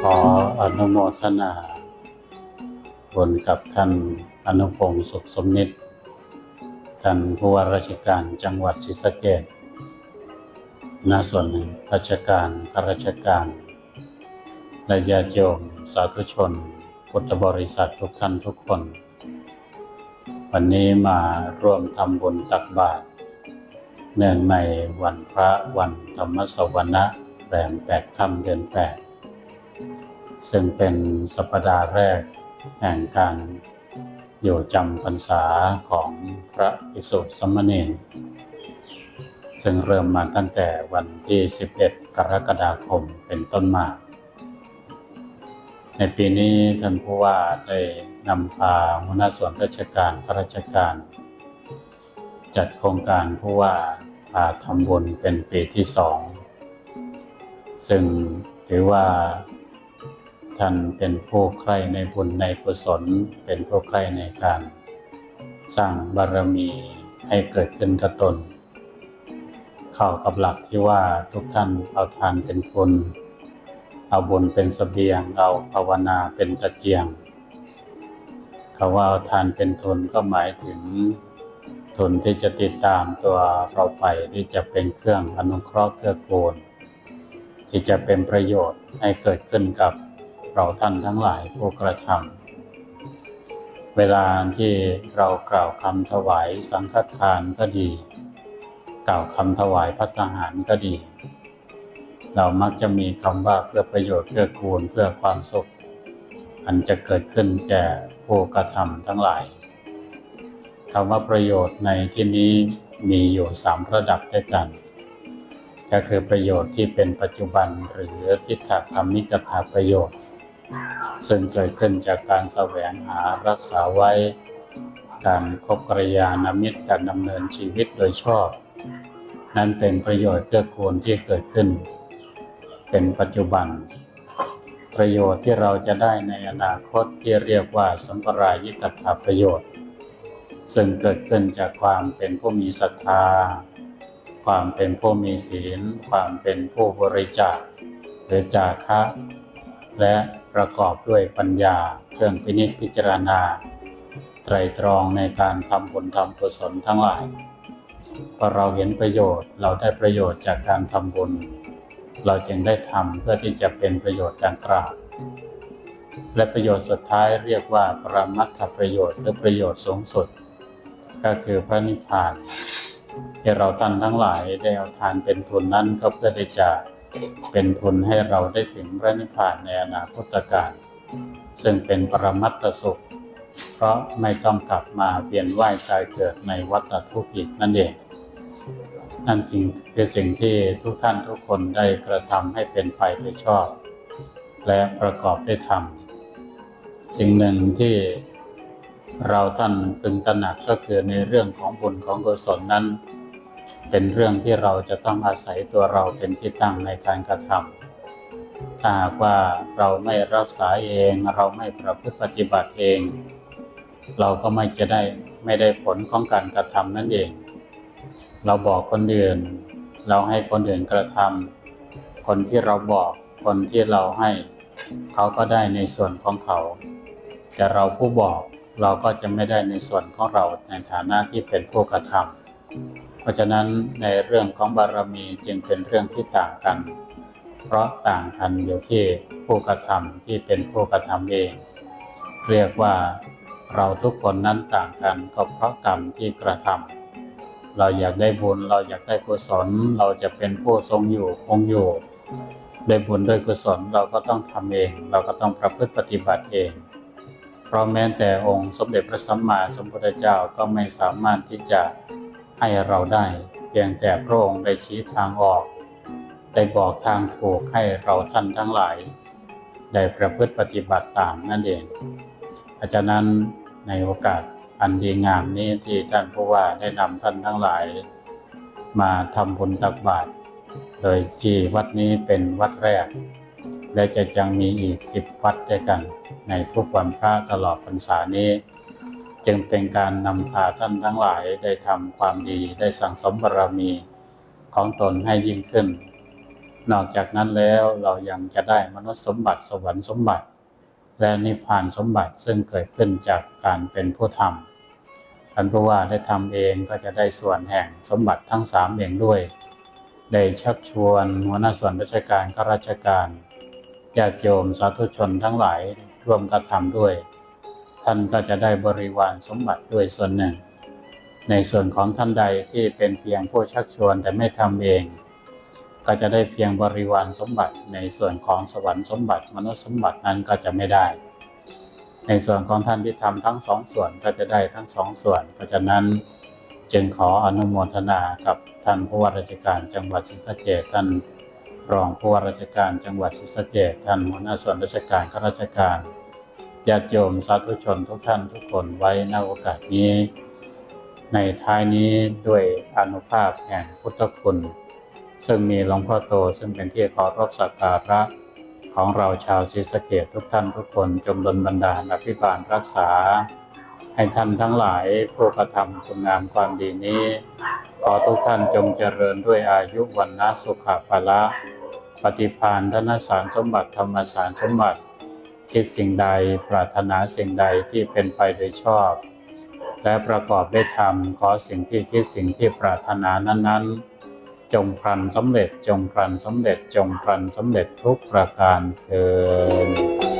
ขออนุโมทนาบุญกับท่านอนุพงศ์สุขสมนิตท่านผู้ว่าราชการจังหวัดศรีสะเกษณส่วนหนึ่งราชการข้าราชการและญาติโยมสาธุชน พุทธบริษัททุกท่านทุกคน วันนี้มาร่วมทำบุญตักบาตร เนื่องในวันพระวันธรรมสวนะแรมแปดค่ำเดือนแปดซึ่งเป็นสัปดาห์แรกแห่งการอยู่จำพรรษาของพระภิกษุสมณรซึ่งเริ่มมาตั้งแต่วันที่ 11 กรกฎาคมเป็นต้นมา ในปีนี้ท่านผู้ว่าได้นำพาหัวหน้าส่วนราชการข้าราชการ จัดโครงการผู้ว่าพาทำบุญเป็นปีที่สอง ซึ่งถือว่าท่านเป็นผู้ใคร่ในบุญในกุศล เป็นผู้ใคร่ในการ สร้างบารมีให้เกิดขึ้นกับตน เข้ากับหลักที่ว่าทุกท่านเอาทานเป็นทุนเอาบุญเป็นสเสบียง เอาภาวนาเป็นตะเกียงคำว่าเอาทานเป็นทุนก็หมายถึง ทุนที่จะติดตามตัวเราไปที่จะเป็นเครื่องอนุเคราะห์เกื้อกูลที่จะเป็นประโยชน์ให้เกิดขึ้นกับเราท่านทั้งหลายผู้กระทำเวลาที่เรากล่าวคำถวายสังฆทานก็ดี กล่าวคำถวายพัฒหารก็ดี เรามักจะมีคำว่าเพื่อประโยชน์เพื่อกูลเพื่อความสุข อันจะเกิดขึ้นแก่ผู้กระทำทั้งหลาย คำว่าประโยชน์ในที่นี้มีอยู่สามระดับด้วยกัน ก็คือประโยชน์ที่เป็นปัจจุบันหรือทิฏฐธรรมิกถาประโยชน์ ซึ่งเกิดขึ้นจากการแสวงหารักษาไว้ การคบกระยาณมิตรการดำเนินชีวิตโดยชอบ นั้นเป็นประโยชน์เกื้อกูลที่เกิดขึ้น เป็นปัจจุบัน ประโยชน์ที่เราจะได้ในอนาคตที่เรียกว่าสัมปรายิกถาประโยชน์ ซึ่งเกิดขึ้นจากความเป็นผู้มีศรัทธา ความเป็นผู้มีศีล ความเป็นผู้บริจาคหรือจาคะ และประกอบด้วยปัญญาเครื่องพินิจพิจารณา ไตรตรองในการทำบุญทำกุศลทั้งหลายพอเราเห็นประโยชน์เราได้ประโยชน์จากการทำบุญ เราจึงได้ทำเพื่อที่จะเป็นประโยชน์ดังกล่าวและประโยชน์สุดท้ายเรียกว่าปรมัตถประโยชน์หรือประโยชน์สูงสุด ก็คือพระนิพพาน ที่เราท่านทั้งหลายได้เอาทานเป็นทุนนั้นก็เพื่อที่จะเป็นทุนให้เราได้ถึงพระนิพพานในอนาคตการซึ่งเป็นปรมัตถสุข เพราะไม่ต้องกลับมาเวียนว่ายตายเกิดในวัฏทุกข์อีกนั่นเองนั่นสิ่งคือสิ่งที่ทุกท่านทุกคนได้กระทำให้เป็นไปโดยชอบ และประกอบได้ทำสิ่งหนึ่งที่ เราท่านพึงตระหนักก็คือในเรื่องของบุญของกุศลนั้น เป็นเรื่องที่เราจะต้องอาศัยตัวเราเป็นที่ตั้งในการกระทำถ้าหากว่าเราไม่รักษาเองเราไม่ประพฤติปฏิบัติเอง เราก็ไม่จะได้ไม่ได้ผลของการกระทำนั่นเอง เราบอกคนอื่น เราให้คนอื่นกระทำคนที่เราบอกคนที่เราให้ เขาก็ได้ในส่วนของเขา แต่เราผู้บอก เราก็จะไม่ได้ในส่วนของเราในฐานะที่เป็นผู้กระทำเพราะฉะนั้นในเรื่องของบารมีจึงเป็นเรื่องที่ต่างกัน เพราะต่างกันอยู่ที่ผู้กระทำที่เป็นผู้กระทำเอง เรียกว่าเราทุกคนนั้นต่างกันก็เพราะกรรมที่กระทำเราอยากได้บุญเราอยากได้กุศลเราจะเป็นผู้ทรงอยู่คงอยู่ด้วยบุญด้วยกุศลเราก็ต้องทำเอง เราก็ต้องประพฤติปฏิบัติเอง ราะแม้แต่องค์สมเด็จพระสัมมาสัมพุทธเจ้าก็ไม่สามารถที่จะให้เราได้ เพียงแต่พระองค์ได้ชี้ทางออก ได้บอกทางถูกให้เราท่านทั้งหลาย ได้ประพฤติปฏิบัติตามนั่นเองอาจารย์นั้นในโอกาสอันดีงามนี้ที่ท่านผู้ว่าได้นำท่านทั้งหลาย มาทำบุญตักบาตรโดยที่วัดนี้เป็นวัดแรก และจะยังมีอีกสิบวัดด้วยกัน ในทุกวันพระตลอดพรรษานี้ จึงเป็นการนำพาท่านทั้งหลายได้ทำความดีได้สั่งสมบารมีของตนให้ยิ่งขึ้น นอกจากนั้นแล้วเรายังจะได้มนุษย์สมบัติสวรรค์สมบัติ และนิพพานสมบัติซึ่งเกิดขึ้นจากการเป็นผู้ทำท่านผู้ว่าได้ทำเองก็จะได้ส่วนแห่งสมบัติทั้งสามเองด้วย ได้ชักชวนหัวหน้าส่วนราชการข้าราชการ ญาติโยมสาธุชนทั้งหลายร่วมกระทำด้วย ท่านก็จะได้บริวารสมบัติด้วยส่วนหนึ่ง ในส่วนของท่านใดที่เป็นเพียงผู้ชักชวนแต่ไม่ทำเอง ก็จะได้เพียงบริวารสมบัติในส่วนของสวรรค์สมบัติมนุษย์สมบัตินั้นก็จะไม่ได้ ในส่วนของท่านที่ทำทั้งสองส่วนก็จะได้ทั้งสองส่วน เพราะฉะนั้นจึงขออนุโมทนากับท่านผู้ว่าราชการจังหวัดศรีสะเกษท่าน รองผู้ว่าราชการจังหวัดศรีสะเกษท่านหัวหน้าส่วนราชการข้าราชการญาติโยมสาธุชนทุกท่านทุกคนไว้ในโอกาสนี้ ในท้ายนี้ด้วยอนุภาพแห่งพุทธคุณ ซึ่งมีหลวงพ่อโตซึ่งเป็นที่เคารพสักการะของเราชาวศรีสะเกษทุกท่านทุกคนจงดลบันดาลอภิบาลรักษา ให้ท่านทั้งหลายผู้กระทำคุณงามความดีนี้ ขอทุกท่านจงเจริญด้วยอายุวันนะสุขภาละ ปฏิพานธนสารสมบัติธรรมสารสมบัติ คิดสิ่งใดปรารถนาสิ่งใดที่เป็นไปโดยชอบ และประกอบได้ทำขอสิ่งที่คิดสิ่งที่ปรารถนานั้นๆ จงพลันสำเร็จจงพลันสำเร็จจงพลันสำเร็จทุกประการเถิด